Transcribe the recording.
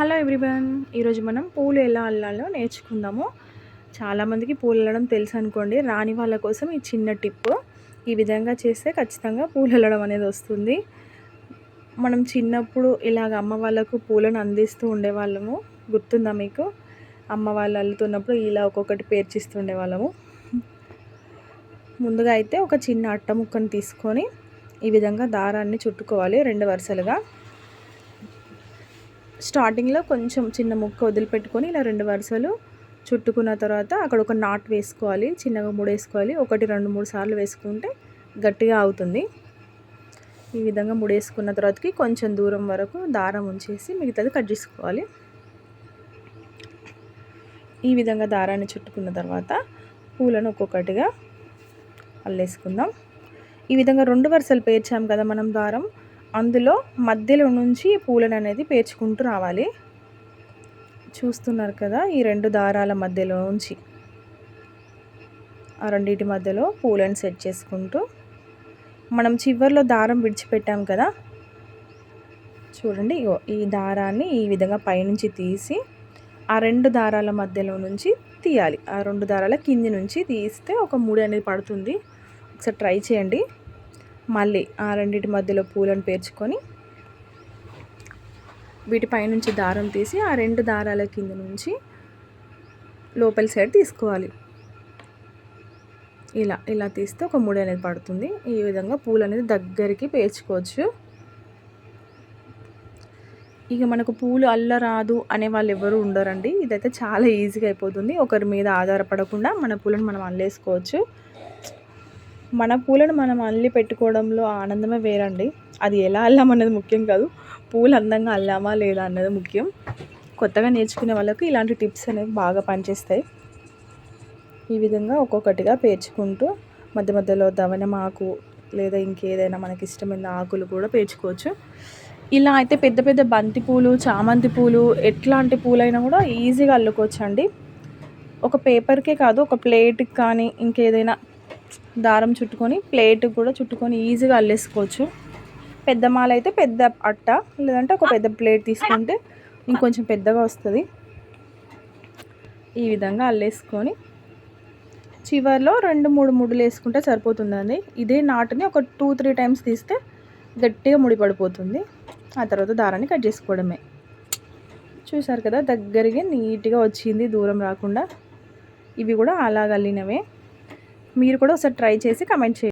Hello everyone ఈరోజు మనం పూలు ఎలా అల్లాలో నేర్చుకుందాము. చాలామందికి పూలు అల్లడం తెలుసు అనుకోండి రాని వాళ్ళ కోసం ఈ చిన్న టిప్. ఈ విధంగా చేస్తే ఖచ్చితంగా పూలు అల్లడం అనేది వస్తుంది. మనం చిన్నప్పుడు ఇలాగ అమ్మ వాళ్ళకు పూలను అందిస్తూ ఉండేవాళ్ళము. గుర్తుందా మీకు? అమ్మ వాళ్ళు అల్లుతున్నప్పుడు ఇలా ఒక్కొక్కటి పేర్చిస్తుండే వాళ్ళము ముందుగా అయితే ఒక చిన్న అట్ట ముక్కను తీసుకొని ఈ విధంగా దారాన్ని చుట్టుకోవాలి రెండు వరుసలుగా. స్టార్టింగ్లో కొంచెం చిన్న ముక్క వదిలిపెట్టుకొని ఇలా రెండు వరుసలు చుట్టుకున్న తర్వాత అక్కడ ఒక నాట్ వేసుకోవాలి చిన్నగా ముడేసుకోవాలి. ఒకటి రెండు మూడు సార్లు వేసుకుంటే గట్టిగా అవుతుంది. ఈ విధంగా ముడేసుకున్న తర్వాతకి కొంచెం దూరం వరకు దారం ఉంచేసి మిగతాది కట్ చేసుకోవాలి. ఈ విధంగా దారాన్ని చుట్టుకున్న తర్వాత పూలను ఒక్కొక్కటిగా అల్లేసుకుందాం. ఈ విధంగా రెండు వరుసలు పేర్చాం కదా మనం దారం. అందులో మధ్యలో నుంచి పూలను అనేది పేర్చుకుంటూ రావాలి. చూస్తున్నారు కదా ఈ రెండు దారాల మధ్యలో నుంచి. ఆ రెండింటి మధ్యలో పూలను సెట్ చేసుకుంటూ. మనం చివరిలో దారం విడిచిపెట్టాం కదా. చూడండి ఈ దారాన్ని ఈ విధంగా పైనుంచి తీసి ఆ రెండు దారాల మధ్యలో నుంచి తీయాలి. ఆ రెండు దారాల కింది నుంచి తీస్తే ఒక మూడు అనేది పడుతుంది. ఒకసారి ట్రై చేయండి. మళ్ళీ ఆ రెండింటి మధ్యలో పూలను పేర్చుకొని వీటిపై నుంచి దారం తీసి ఆ రెండు దారాల కింద నుంచి లోపల సైడ్ తీసుకోవాలి. ఇలా ఇలా తీస్తే ఒక ముడి అనేది పడుతుంది. ఈ విధంగా పూలు అనేది దగ్గరికి పేర్చుకోవచ్చు. ఇక మనకు పూలు అల్లరాదు అనే వాళ్ళు ఎవరు ఉండరండి. ఇదైతే చాలా ఈజీగా అయిపోతుంది. ఒకరి మీద ఆధారపడకుండా మన పూలను మనం అల్లేసుకోవచ్చు. మన పూలను మనం అల్లి పెట్టుకోవడంలో ఆనందమే వేరండి. అది ఎలా అల్లామన్నది ముఖ్యం కాదు. పూలు అందంగా అల్లామా లేదా అన్నది ముఖ్యం. కొత్తగా నేర్చుకునే వాళ్ళకి ఇలాంటి టిప్స్ అనేవి బాగా పనిచేస్తాయి. ఈ విధంగా ఒక్కొక్కటిగా పేర్చుకుంటూ మధ్య మధ్యలో దవనం ఆకు లేదా ఇంకేదైనా మనకి ఇష్టమైన ఆకులు కూడా పేర్చుకోవచ్చు. ఇలా అయితే పెద్ద పెద్ద బంతి పూలు చామంతి పూలు ఎట్లాంటి పూలైనా కూడా ఈజీగా అల్లుకోవచ్చు అండి ఒక పేపర్కే కాదు ఒక ప్లేట్కి కానీ ఇంకేదైనా దారం చుట్టుకొని ప్లేట్ కూడా చుట్టుకొని ఈజీగా అల్లేసుకోవచ్చు. పెద్ద మాల అయితే పెద్ద అట్ట లేదంటే ఒక పెద్ద ప్లేట్ తీసుకుంటే ఇంకొంచెం పెద్దగా వస్తుంది. ఈ విధంగా అల్లేసుకొని చివరిలో రెండు మూడు ముడులు వేసుకుంటే సరిపోతుందండి. ఇదే నాటుని ఒక టూ త్రీ టైమ్స్ తీస్తే గట్టిగా ముడిపడిపోతుంది ఆ తర్వాత దారాన్ని కట్ చేసుకోవడమే. చూసారు కదా దగ్గరికి నీట్గా వచ్చింది దూరం రాకుండా. ఇవి కూడా అలాగల్లినవే మీరు కూడా ఒకసారి ట్రై చేసి కమెంట్ చేయండి.